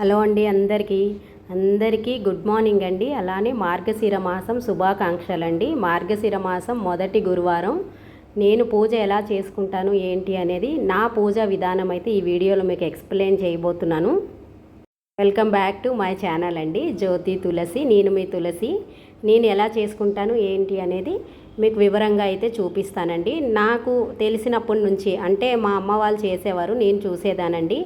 Hello అండి అందరికీ. అందరికీ గుడ్ మార్నింగ్ అండి. అలానే మార్గశిర మాసం శుభాకాంక్షలు అండి మార్గశిర మాసం మొదటి గురువారం. నేను పూజ ఎలా చేసుకుంటాను ఏంటి అనేది నా పూజ విధానం అయితే ఈ వీడియోలో మీకు ఎక్స్ప్లెయిన్ చేయబోతున్నాను. Welcome back to my channel అండి. జ్యోతి తులసి నేను మీ తులసి. నేను ఎలా చేసుకుంటాను ఏంటి అనేది మీకు వివరంగా అయితే చూపిస్తానండి. నాకు తెలిసినప్పటి నుంచి అంటే మా అమ్మ వాళ్ళు చేసేవారు నేను చూసేదానండి.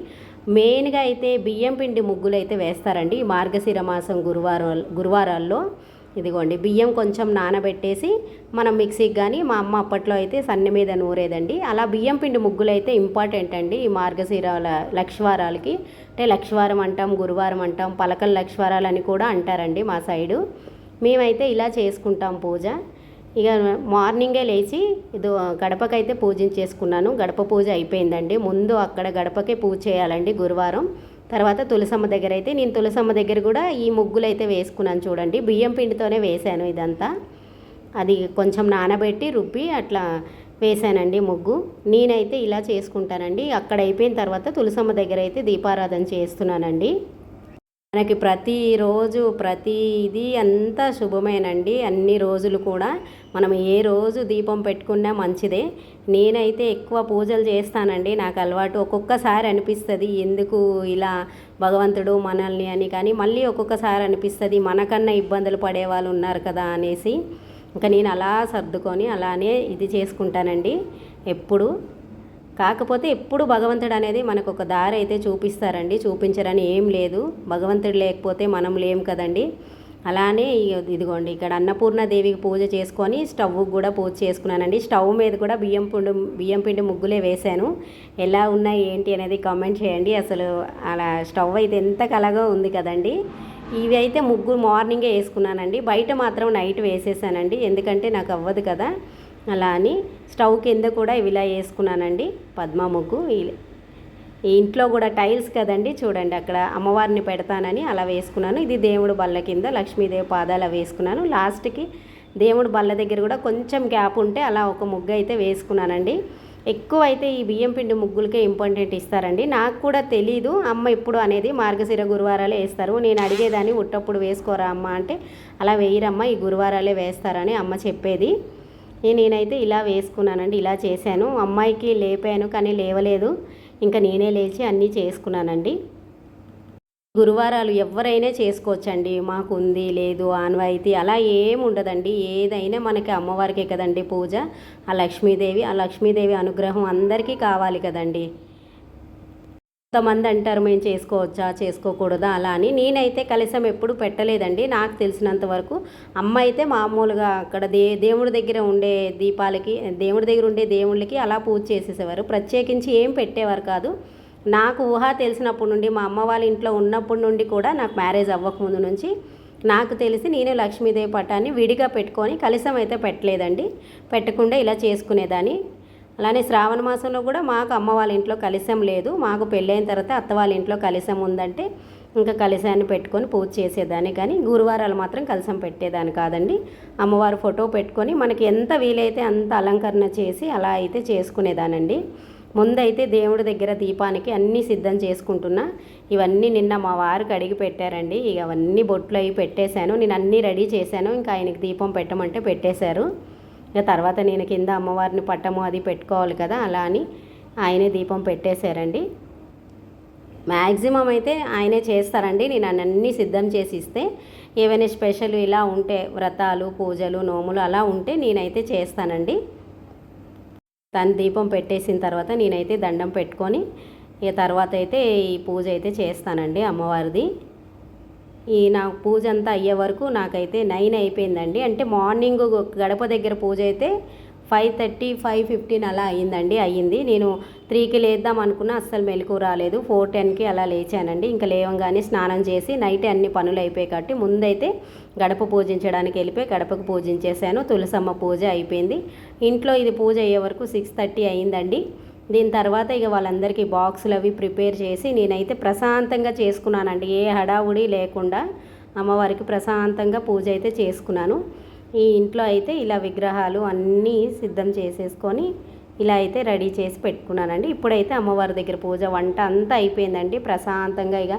మెయిన్గా అయితే బియ్యం పిండి ముగ్గులు అయితే వేస్తారండి. ఈ మార్గశిర మాసం గురువారం గురువారాల్లో. ఇదిగోండి బియ్యం కొంచెం నానబెట్టేసి మనం మిక్సీకి కానీ మా అమ్మ అప్పట్లో అయితే సన్న మీద నూరేదండి. అలా బియ్యం పిండి ముగ్గులు అయితే ఇంపార్టెంట్ అండి ఈ మార్గశీరాల లక్షవారాలకి. అంటే లక్షవారం అంటాం గురువారం అంటాం పలకల లక్ష్వారాలు అని కూడా అంటారండి మా సైడు. మేమైతే ఇలా చేసుకుంటాం పూజ. ఇక మార్నింగే లేచి ఇది గడపకైతే పూజించేసుకున్నాను గడప పూజ అయిపోయిందండి. ముందు అక్కడ గడపకే పూజ చేయాలండి గురువారం. తర్వాత తులసమ్మ దగ్గర అయితే నేను తులసమ్మ దగ్గర కూడా ఈ ముగ్గులు అయితే వేసుకున్నాను చూడండి. బియ్యం పిండితోనే వేశాను ఇదంతా. అది కొంచెం నానబెట్టి రుబ్బి అట్లా వేశానండి ముగ్గు. నేనైతే ఇలా చేసుకుంటానండి. అక్కడ అయిపోయిన తర్వాత తులసమ్మ దగ్గర అయితే దీపారాధన చేస్తున్నానండి. మనకి ప్రతిరోజు ప్రతిది అంతా శుభమేనండి. అన్ని రోజులు కూడా మనం ఏ రోజు దీపం పెట్టుకున్నా మంచిదే. నేనైతే ఎక్కువ పూజలు చేస్తానండి. నాకు అలవాటు ఒక్కొక్కసారి అనిపిస్తుంది ఎందుకు ఇలా భగవంతుడు మనల్ని అని. కానీ మళ్ళీ ఒక్కొక్కసారి అనిపిస్తుంది మనకన్నా ఇబ్బందులు పడే వాళ్ళు ఉన్నారు కదా అనేసి. ఇంకా నేను అలా సర్దుకొని అలానే ఇది చేసుకుంటానండి. ఎప్పుడు కాకపోతే ఎప్పుడు భగవంతుడు అనేది మనకు ఒక దారి అయితే చూపిస్తారండి చూపించరని ఏం లేదు. భగవంతుడు లేకపోతే మనం లేం కదండి. అలానే ఇదిగోండి ఇక్కడ అన్నపూర్ణదేవికి పూజ చేసుకొని స్టవ్ కూడా పూజ చేసుకున్నానండి. స్టవ్ మీద కూడా బియ్యం పిండి బియ్యం పిండి ముగ్గులే వేశాను. ఎలా ఉన్నాయి ఏంటి అనేది కామెంట్ చేయండి. అసలు అలా స్టవ్ అయితే ఎంత కలగా ఉంది కదండి. ఇవి అయితే ముగ్గు మార్నింగే వేసుకున్నానండి. బయట మాత్రం నైట్ వేసేసానండి. ఎందుకంటే నాకు అవ్వదు కదా. అలా అని స్టవ్ కింద కూడా ఇలా వేసుకున్నానండి పద్మ ముగ్గు. ఈ ఇంట్లో కూడా టైల్స్ కదండి చూడండి అక్కడ అమ్మవారిని పెడతానని అలా వేసుకున్నాను. ఇది దేవుడు బల్ల కింద లక్ష్మీదేవి పాదాలు వేసుకున్నాను. లాస్ట్కి దేవుడు బల్ల దగ్గర కూడా కొంచెం గ్యాప్ ఉంటే అలా ఒక ముగ్గు అయితే వేసుకున్నానండి. ఎక్కువ అయితే ఈ బియ్యం పిండి ముగ్గులకే ఇంపార్టెంట్ ఇస్తారండి. నాకు కూడా తెలీదు అమ్మ ఇప్పుడు అనేది మార్గశిర గురువారాలే వేస్తారు. నేను అడిగేదాన్ని ఉట్టప్పుడు వేసుకోరా అమ్మ? అంటే అలా వేయరమ్మ ఈ గురువారాలే వేస్తారని అమ్మ చెప్పేది. నేనైతే ఇలా వేసుకున్నానండి ఇలా చేశాను. అమ్మాయికి లేపాను కానీ లేవలేదు. ఇంకా నేనే లేచి అన్నీ చేసుకున్నానండి. గురువారాలు ఎవరైనా చేసుకోవచ్చండి. మాకు ఉంది లేదు ఆన్వాయితీ అలా ఏమి ఉండదండి ఏదైనా మనకి అమ్మవారికే కదండి పూజ. ఆ లక్ష్మీదేవి ఆ లక్ష్మీదేవి అనుగ్రహం అందరికీ కావాలి కదండి. కొంతమంది అంటారు మేము చేసుకోవచ్చా చేసుకోకూడదా? అలా అని. నేనైతే కలశం ఎప్పుడు పెట్టలేదండి. నాకు తెలిసినంత వరకు అమ్మ అయితే మామూలుగా అక్కడ దే దేవుడి దగ్గర ఉండే దీపాలకి దేవుడి దగ్గర ఉండే దేవుళ్ళకి అలా పూజ చేసేసేవారు. ప్రత్యేకించి ఏం పెట్టేవారు కాదు. నాకు ఊహ తెలిసినప్పటి నుండి మా అమ్మ వాళ్ళ ఇంట్లో ఉన్నప్పటి నుండి కూడా నాకు మ్యారేజ్ అవ్వకముందు నుంచి నాకు తెలిసి నేను లక్ష్మీదేవి పటాన్ని విడిగా పెట్టుకొని కలసం అయితే పెట్టలేదండి. పెట్టకుండా ఇలా చేసుకునేదాన్ని. అలానే శ్రావణ మాసంలో కూడా మాకు అమ్మ వాళ్ళ ఇంట్లో కలిసం లేదు. మాకు పెళ్ళైన తర్వాత అత్త వాళ్ళ ఇంట్లో కలిసం ఉందంటే ఇంకా కలిశాన్ని పెట్టుకొని పూజ చేసేదాన్ని. కానీ గురువారాలు మాత్రం కలిసం పెట్టేదాన్ని కాదండి. అమ్మవారు ఫోటో పెట్టుకొని మనకి ఎంత వీలైతే అంత అలంకరణ చేసి అలా అయితే చేసుకునేదానండి. ముందైతే దేవుడి దగ్గర దీపానికి అన్నీ సిద్ధం చేసుకుంటున్నా. ఇవన్నీ నిన్న మా వారికి అడిగి పెట్టారండి. ఇక అవన్నీ బొట్లు అవి పెట్టేశాను. నేను అన్నీ రెడీ చేశాను. ఇంకా ఆయనకి దీపం పెట్టమంటే పెట్టేశారు. ఇక తర్వాత నేను కింద అమ్మవారిని పట్టము అది పెట్టుకోవాలి కదా అలా అని ఆయనే దీపం పెట్టేశారండి. మ్యాక్సిమం అయితే ఆయనే చేస్తారండి. నేను అన్నీ సిద్ధం చేసి ఇస్తే ఏవైనా స్పెషల్ ఇలా ఉంటే వ్రతాలు పూజలు నోములు అలా ఉంటే నేనైతే చేస్తానండి. తను దీపం పెట్టేసిన తర్వాత నేనైతే దండం పెట్టుకొని ఇక తర్వాత అయితే ఈ పూజ అయితే చేస్తానండి అమ్మవారిది. ఈ నా పూజ అంతా అయ్యే వరకు నాకైతే నైన్ అయిపోయిందండి. అంటే మార్నింగ్ గడప దగ్గర పూజ అయితే ఫైవ్ థర్టీ ఫైవ్ ఫిఫ్టీన్ అలా అయ్యిందండి. అయ్యింది. నేను త్రీకి లేద్దాం అనుకున్నా అస్సలు మెలకు రాలేదు. ఫోర్ టెన్కి అలా లేచానండి. ఇంకా లేవంగానే స్నానం చేసి నైట్ అన్ని పనులు అయిపోయి కాబట్టి ముందైతే గడప పూజించడానికి వెళ్ళిపోయి గడపకు పూజించేశాను. తులసమ్మ పూజ అయిపోయింది. ఇంట్లో ఇది పూజ అయ్యే వరకు సిక్స్ థర్టీ అయ్యిందండి. దీని తర్వాత ఇక వాళ్ళందరికీ బాక్సులు అవి ప్రిపేర్ చేసి నేనైతే ప్రశాంతంగా చేసుకున్నానండి. ఏ హడావుడి లేకుండా అమ్మవారికి ప్రశాంతంగా పూజ అయితే చేసుకున్నాను. ఈ ఇంట్లో అయితే ఇలా విగ్రహాలు అన్నీ సిద్ధం చేసేసుకొని ఇలా అయితే రెడీ చేసి పెట్టుకున్నానండి. ఇప్పుడైతే అమ్మవారి దగ్గర పూజ వంట అంతా అయిపోయిందండి. ప్రశాంతంగా ఇక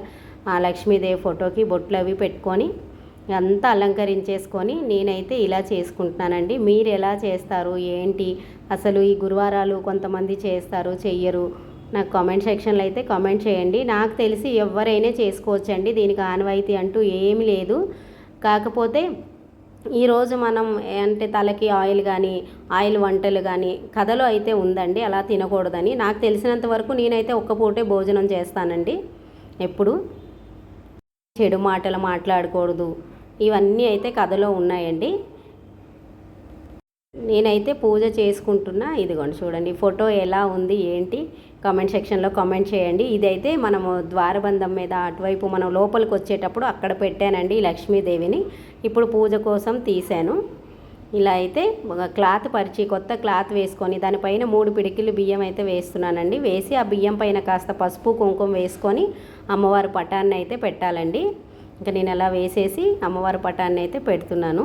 ఆ లక్ష్మీదేవి ఫోటోకి బొట్లు అవి పెట్టుకొని అంతా అలంకరించేసుకొని నేనైతే ఇలా చేసుకుంటున్నానండి. మీరు ఎలా చేస్తారు? ఏంటి? అసలు ఈ గురువారాలు కొంతమంది చేస్తారు చెయ్యరు. నాకు కామెంట్ సెక్షన్లో అయితే కామెంట్ చేయండి. నాకు తెలిసి ఎవరైనా చేసుకోవచ్చండి. దీనికి ఆనవాయితీ అంటూ ఏమీ లేదు. కాకపోతే ఈరోజు మనం అంటే తలకి ఆయిల్ కానీ ఆయిల్ వంటలు కానీ కథలో అయితే ఉందండి. అలా తినకూడదని. నాకు తెలిసినంత వరకు నేనైతే ఒక్క పూటే భోజనం చేస్తానండి. ఎప్పుడు చెడు మాటలు మాట్లాడకూడదు. ఇవన్నీ అయితే కథలో ఉన్నాయండి. నేనైతే పూజ చేసుకుంటున్నా. ఇదిగోండి చూడండి ఫోటో ఎలా ఉంది ఏంటి? కామెంట్ సెక్షన్లో కామెంట్ చేయండి. ఇదైతే మనము ద్వారబంధం మీద అటువైపు మనం లోపలికి వచ్చేటప్పుడు అక్కడ పెట్టానండి ఈ లక్ష్మీదేవిని. ఇప్పుడు పూజ కోసం తీశాను. ఇలా అయితే ఒక క్లాత్ పరిచి కొత్త క్లాత్ వేసుకొని దానిపైన మూడు పిడికిలు బియ్యం అయితే వేస్తున్నానండి. వేసి ఆ బియ్యం పైన కాస్త పసుపు కుంకుమ వేసుకొని అమ్మవారి పటాన్ని అయితే పెట్టాలండి. ఇంకా నేను అలా వేసేసి అమ్మవారి పటాన్ని అయితే పెడుతున్నాను.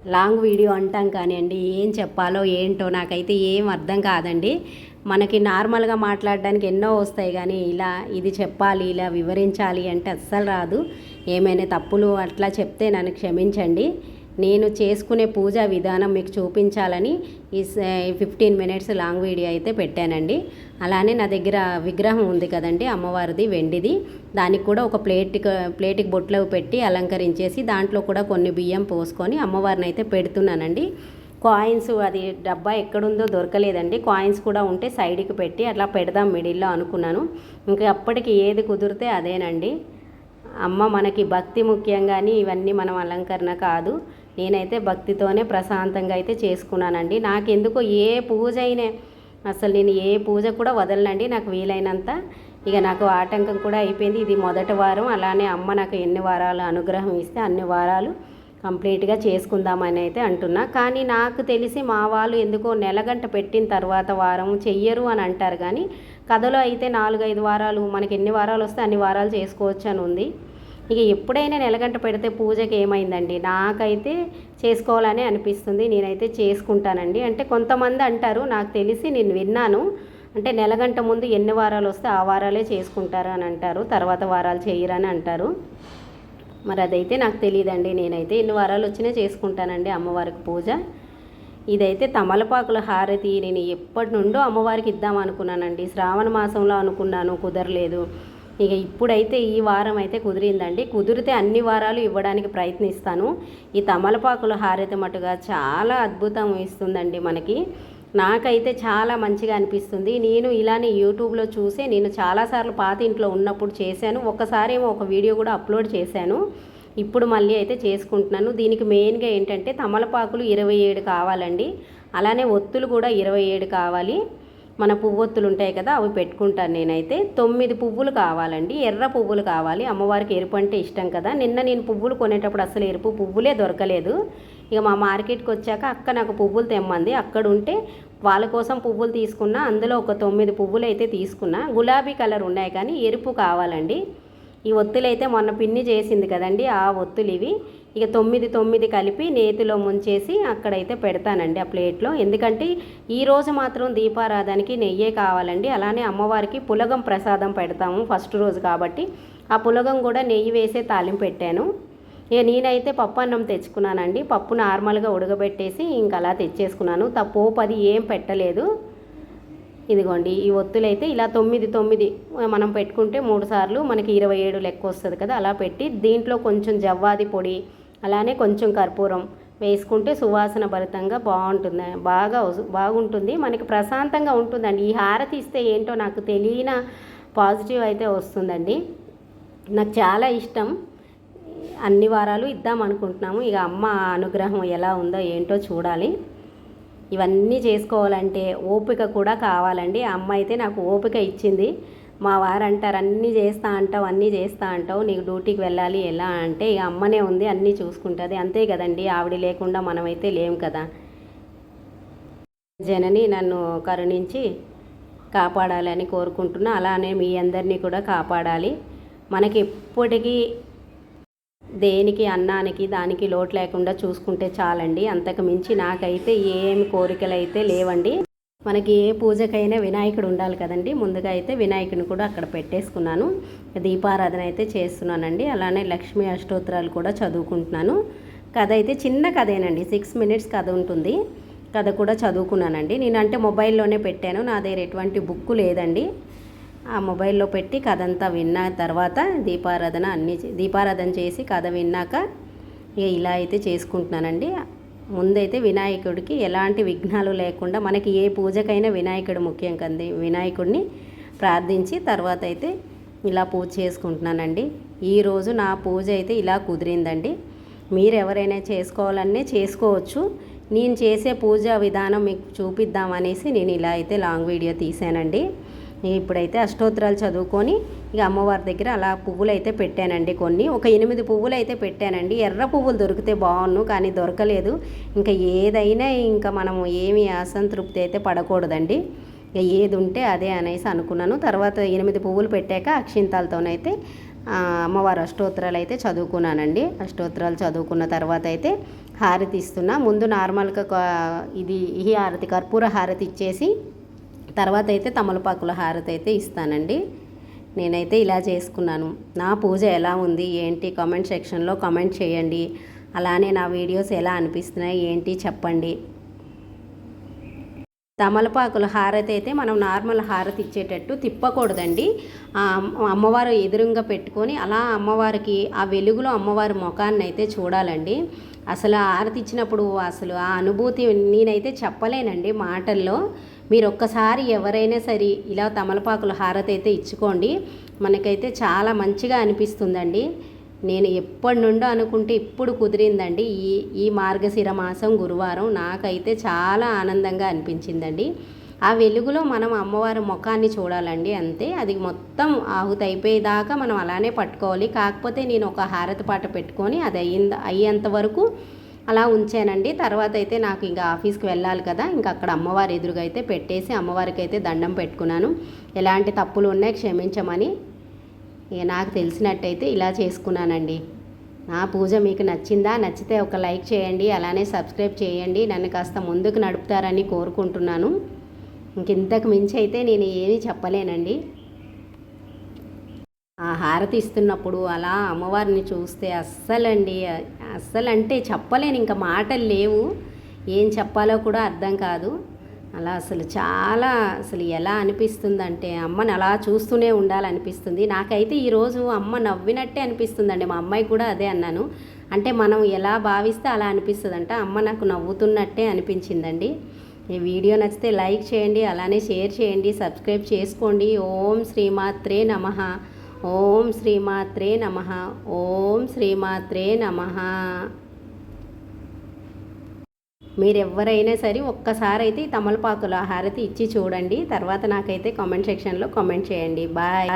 లాంగ్ వీడియో అంటాం కానివ్వండి ఏం చెప్పాలో ఏంటో నాకైతే ఏం అర్థం కాదండి. మనకి నార్మల్గా మాట్లాడడానికి ఎన్నో వస్తాయి కానీ ఇలా ఇది చెప్పాలి ఇలా వివరించాలి అంటే అస్సలు రాదు. ఏమైనా తప్పులు అట్లా చెప్తే నన్ను క్షమించండి. నేను చేసుకునే పూజా విధానం మీకు చూపించాలని ఈ ఫిఫ్టీన్ మినిట్స్ లాంగ్ వీడియో అయితే పెట్టానండి. అలానే నా దగ్గర విగ్రహం ఉంది కదండి అమ్మవారిది వెండిది. దానికి కూడా ఒక ప్లేట్ ప్లేట్కి బొట్లు పెట్టి అలంకరించేసి దాంట్లో కూడా కొన్ని బియ్యం పోసుకొని అమ్మవారిని అయితే పెడుతున్నానండి. కాయిన్స్ అది డబ్బా ఎక్కడుందో దొరకలేదండి. కాయిన్స్ కూడా ఉంటే సైడ్కి పెట్టి అట్లా పెడదాం మిడిల్లో అనుకున్నాను. ఇంకా అప్పటికి ఏది కుదిరితే అదేనండి. అమ్మ మనకి భక్తి ముఖ్యంగాని ఇవన్నీ మనం అలంకరణ కాదు. నేనైతే భక్తితోనే ప్రశాంతంగా అయితే చేసుకున్నానండి. నాకెందుకో ఏ పూజ అయినా అసలు నేను ఏ పూజ కూడా వదలనండి నాకు వీలైనంత. ఇక నాకు ఆటంకం కూడా అయిపోయింది. ఇది మొదటి వారం. అలానే అమ్మ నాకు ఎన్ని వారాలు అనుగ్రహం ఇస్తే అన్ని వారాలు కంప్లీట్గా చేసుకుందామని అయితే అంటున్నా. కానీ నాకు తెలిసి మా వాళ్ళు ఎందుకో నెలగంట పెట్టిన తర్వాత వారం చెయ్యరు అని అంటారు. కానీ కథలో అయితే నాలుగైదు వారాలు మనకి ఎన్ని వారాలు వస్తే అన్ని వారాలు చేసుకోవచ్చు అని ఉంది. ఇక ఎప్పుడైనా నెలగంట పెడితే పూజకి ఏమైందండి? నాకైతే చేసుకోవాలని అనిపిస్తుంది. నేనైతే చేసుకుంటానండి. అంటే కొంతమంది అంటారు నాకు తెలిసి నేను విన్నాను. అంటే నెలగంట ముందు ఎన్ని వారాలు వస్తే ఆ వారాలే చేసుకుంటారు అని అంటారు. తర్వాత వారాలు చేయరని అంటారు. మరి అదైతే నాకు తెలియదండి నేనైతే ఎన్ని వారాలు వచ్చినా చేసుకుంటానండి అమ్మవారికి పూజ. ఇదైతే తమలపాకుల హారతి. నేను ఎప్పటి నుండో అమ్మవారికి ఇద్దాం అనుకున్నానండి. శ్రావణ మాసంలో అనుకున్నాను. కుదరలేదు. ఇక ఇప్పుడైతే ఈ వారం అయితే కుదిరిందండి. కుదిరితే అన్ని వారాలు ఇవ్వడానికి ప్రయత్నిస్తాను. ఈ తమలపాకుల హారతి మటుగా చాలా అద్భుతం ఇస్తుందండి మనకి. నాకైతే చాలా మంచిగా అనిపిస్తుంది. నేను ఇలానే యూట్యూబ్లో చూసే నేను చాలాసార్లు పాత ఇంట్లో ఉన్నప్పుడు చేశాను. ఒకసారి ఏమో ఒక వీడియో కూడా అప్లోడ్ చేశాను. ఇప్పుడు మళ్ళీ అయితే చేసుకుంటున్నాను. దీనికి మెయిన్గా ఏంటంటే తమలపాకులు ఇరవై ఏడు కావాలండి. అలానే ఒత్తులు కూడా ఇరవై ఏడు కావాలి. మన పువ్వొత్తులు ఉంటాయి కదా అవి పెట్టుకుంటాను నేనైతే. తొమ్మిది పువ్వులు కావాలండి. ఎర్ర పువ్వులు కావాలి. అమ్మవారికి ఎరుపు అంటే ఇష్టం కదా. నిన్న నేను పువ్వులు కొనేటప్పుడు అసలు ఎరుపు పువ్వులే దొరకలేదు. ఇక మా మార్కెట్కి వచ్చాక అక్క నాకు పువ్వులు తెమ్మంది. అక్కడ ఉంటే వాళ్ళ కోసం పువ్వులు తీసుకున్నా అందులో ఒక తొమ్మిది పువ్వులు అయితే తీసుకున్నా. గులాబీ కలర్ ఉన్నాయి కానీ ఎరుపు కావాలండి. ఈ ఒత్తులు అయితే మొన్న పిన్ని చేసింది కదండి. ఆ ఒత్తులు ఇవి. ఇక తొమ్మిది తొమ్మిది కలిపి నేతిలో ముంచేసి అక్కడైతే పెడతానండి ఆ ప్లేట్లో. ఎందుకంటే ఈరోజు మాత్రం దీపారాధనకి నెయ్యే కావాలండి. అలానే అమ్మవారికి పులగం ప్రసాదం పెడతాము ఫస్ట్ రోజు కాబట్టి. ఆ పులగం కూడా నెయ్యి వేసే తాలింపు పెట్టాను. ఇక నేనైతే పప్పు అన్నం తెచ్చుకున్నానండి. పప్పు నార్మల్గా ఉడకబెట్టేసి ఇంక అలా తెచ్చేసుకున్నాను. పోపు అది ఏం పెట్టలేదు. ఇదిగోండి ఈ ఒత్తులైతే ఇలా తొమ్మిది తొమ్మిది మనం పెట్టుకుంటే మూడు సార్లు మనకి ఇరవై ఏడు లెక్క వస్తుంది కదా అలా పెట్టి దీంట్లో కొంచెం జవ్వాది పొడి అలానే కొంచెం కర్పూరం వేసుకుంటే సువాసన భరితంగా బాగుంటుంది బాగా బాగుంటుంది. మనకి ప్రశాంతంగా ఉంటుందండి. ఈ హారతి ఇస్తే ఏంటో నాకు తెలియని పాజిటివ్ అయితే వస్తుందండి. నాకు చాలా ఇష్టం. అన్ని వారాలు ఇద్దాం అనుకుంటున్నాము. ఇక అమ్మ అనుగ్రహం ఎలా ఉందో ఏంటో చూడాలి. ఇవన్నీ చేసుకోవాలంటే ఓపిక కూడా కావాలండి. అమ్మ అయితే నాకు ఓపిక ఇచ్చింది. మా వారు అంటారు అన్నీ చేస్తా అంటావు అన్నీ చేస్తా అంటావు నీకు డ్యూటీకి వెళ్ళాలి ఎలా? అంటే ఇక అమ్మనే ఉంది అన్నీ చూసుకుంటుంది. అంతే కదండి ఆవిడ లేకుండా మనమైతే లేం కదా. జనని నన్ను కరుణించి కాపాడాలని కోరుకుంటున్నా. అలానే మీ అందరినీ కూడా కాపాడాలి. మనకి ఎప్పటికీ దేనికి అన్నానికి దానికి లోటు లేకుండా చూసుకుంటే చాలండి. అంతకు మించి నాకైతే ఏమి కోరికలు అయితే లేవండి. మనకి ఏ పూజకైనా వినాయకుడు ఉండాలి కదండి. ముందుగా అయితే వినాయకుడిని కూడా అక్కడ పెట్టేసుకున్నాను. దీపారాధన అయితే చేస్తున్నానండి. అలానే లక్ష్మీ అష్టోత్తరాలు కూడా చదువుకుంటున్నాను. కథ అయితే చిన్న కథేనండి. సిక్స్ మినిట్స్ కథ ఉంటుంది. కథ కూడా చదువుకున్నానండి. నేను అంటే మొబైల్లోనే పెట్టాను. నా దగ్గర ఎటువంటి బుక్ లేదండి. ఆ మొబైల్లో పెట్టి కథ అంతా విన్న తర్వాత దీపారాధన అన్ని దీపారాధన చేసి కథ విన్నాక ఇక ఇలా అయితే చేసుకుంటున్నానండి. ముందైతే వినాయకుడికి ఎలాంటి విఘ్నాలు లేకుండా మనకి ఏ పూజకైనా వినాయకుడు ముఖ్యం కంది. వినాయకుడిని ప్రార్థించి తర్వాత అయితే ఇలా పూజ చేసుకుంటున్నానండి. ఈరోజు నా పూజ అయితే ఇలా కుదిరిందండి. మీరు ఎవరైనా చేసుకోవాలనే చేసుకోవచ్చు. నేను చేసే పూజ విధానం మీకు చూపిద్దామనేసి నేను ఇలా అయితే లాంగ్ వీడియో తీసానండి ఇప్పుడైతే అష్టోత్తరాలు చదువుకొని ఇక అమ్మవారి దగ్గర అలా పువ్వులు అయితే పెట్టానండి కొన్ని. ఒక ఎనిమిది పువ్వులు అయితే పెట్టానండి. ఎర్ర పువ్వులు దొరికితే బాగున్ను కానీ దొరకలేదు. ఇంకా ఏదైనా ఇంకా మనము ఏమి అసంతృప్తి అయితే పడకూడదండి. ఇక ఏది ఉంటే అదే అనేసి అనుకున్నాను. తర్వాత ఎనిమిది పువ్వులు పెట్టాక అక్షింతాలతోనైతే అమ్మవారు అష్టోత్తరాలు అయితే చదువుకున్నానండి. అష్టోత్తరాలు చదువుకున్న తర్వాత అయితే హారతి ఇస్తున్నా. ముందు నార్మల్గా ఇది ఈ హారతి కర్పూర హారతి ఇచ్చేసి తర్వాత అయితే తమలపాకుల హారతి అయితే ఇస్తానండి. నేనైతే ఇలా చేసుకున్నాను. నా పూజ ఎలా ఉంది? ఏంటి? కామెంట్ సెక్షన్లో కామెంట్ చేయండి. అలానే నా వీడియోస్ ఎలా అనిపిస్తున్నాయి? ఏంటి? చెప్పండి. తమలపాకుల హారతి అయితే మనం నార్మల్ హారతి ఇచ్చేటట్టు తిప్పకూడదండి. అమ్మవారు ఎదురుగా పెట్టుకొని అలా అమ్మవారికి ఆ వెలుగులో అమ్మవారి ముఖాన్ని అయితే చూడాలండి. అసలు హారతి ఇచ్చినప్పుడు అసలు ఆ అనుభూతి నేనైతే చెప్పలేనండి మాటల్లో. మీరు ఒక్కసారి ఎవరైనా సరే ఇలా తమలపాకుల హారతి అయితే ఇచ్చుకోండి. మనకైతే చాలా మంచిగా అనిపిస్తుందండి. నేను ఎప్పటి నుండో అనుకుంటే ఇప్పుడు కుదిరిందండి. ఈ ఈ మార్గశిర మాసం గురువారం నాకైతే చాలా ఆనందంగా అనిపించిందండి. ఆ వెలుగులో మనం అమ్మవారి ముఖాన్ని చూడాలండి అంతే. అది మొత్తం ఆహుతి అయిపోయేదాకా మనం అలానే పట్టుకోవాలి. కాకపోతే నేను ఒక హారతి పాట పెట్టుకొని అది అయ్యింది అయ్యేంత వరకు అలా ఉంచానండి. తర్వాత అయితే నాకు ఇంకా ఆఫీస్కి వెళ్ళాలి కదా. ఇంకా అక్కడ అమ్మవారి ఎదురుగా అయితే పెట్టేసి అమ్మవారికి అయితే దండం పెట్టుకున్నాను. ఎలాంటి తప్పులు ఉన్నాయి క్షమించమని నాకు తెలిసినట్టయితే ఇలా చేసుకున్నానండి. నా పూజ మీకు నచ్చిందా? నచ్చితే ఒక లైక్ చేయండి. అలానే సబ్స్క్రైబ్ చేయండి. నన్ను కాస్త ముందుకు నడుపుతారని కోరుకుంటున్నాను. ఇంకింతకు మించి అయితే నేను ఏమీ చెప్పలేనండి. ఆ హారతి ఇస్తున్నప్పుడు అలా అమ్మవారిని చూస్తే అస్సలండి అస్సలంటే చెప్పలేను ఇంకా మాటలు లేవు. ఏం చెప్పాలో కూడా అర్థం కాదు. అలా అసలు చాలా అసలు ఎలా అనిపిస్తుందంటే అమ్మని అలా చూస్తూనే ఉండాలనిపిస్తుంది. నాకైతే ఈరోజు అమ్మ నవ్వినట్టే అనిపిస్తుందండి. మా అమ్మాయి కూడా అదే అన్నాను. అంటే మనం ఎలా భావిస్తే అలా అనిపిస్తుందంట. అమ్మ నాకు నవ్వుతున్నట్టే అనిపించిందండి. ఈ వీడియో నచ్చితే లైక్ చేయండి అలానే షేర్ చేయండి సబ్స్క్రైబ్ చేసుకోండి. ఓం శ్రీమాత్రే నమ. ఓం శ్రీమాత్రే నమ. ఓం శ్రీమాత్రే నమ. మీరెవరైనా సరే ఒక్కసారి అయితే తమలపాకులో హారతి ఇచ్చి చూడండి. తర్వాత నాకైతే కామెంట్ సెక్షన్లో కామెంట్ చేయండి. బాయ్.